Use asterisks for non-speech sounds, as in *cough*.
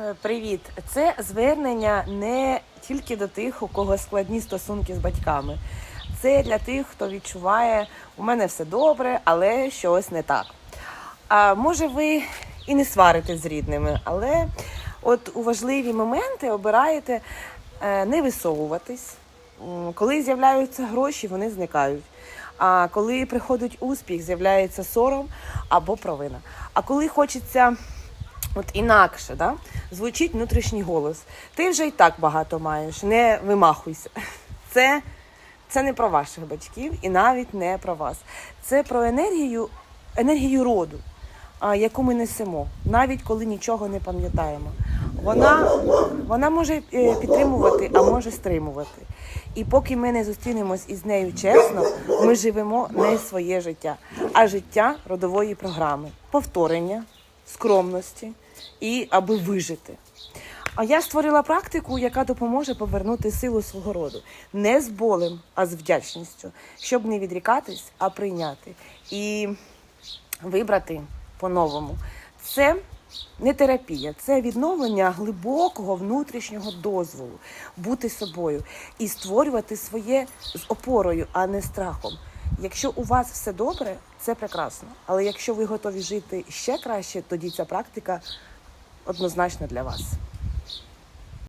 Е, Привіт! Це звернення не тільки до тих, у кого складні стосунки з батьками. Це для тих, хто відчуває, у мене все добре, але щось не так. А може, ви і не сваритесь з рідними, але от у важливі моменти обираєте е, не висовуватись. Коли з'являються гроші, вони зникають. А коли приходить успіх, з'являється сором або провина. А коли хочеться От інакше, да? звучить внутрішній голос. Ти вже і так багато маєш, не вимахуйся. *laughs* Це, це не про ваших батьків і навіть не про вас. Це про енергію, енергію роду, яку ми несемо, навіть коли нічого не пам'ятаємо. Вона, вона може е, підтримувати, а може стримувати. І поки ми не зустрінемось із нею чесно, ми живемо не своє життя, а життя родової програми, повторення, скромності і аби вижити. А я створила практику, яка допоможе повернути силу свого роду не з болем, а з вдячністю, щоб не відрікатись, а прийняти і вибрати по-новому. Це не терапія, це відновлення глибокого внутрішнього дозволу, бути собою і створювати своє з опорою, а не страхом. Якщо у вас все добре, це прекрасно. Але якщо ви готові жити ще краще, тоді ця практика однозначно для вас.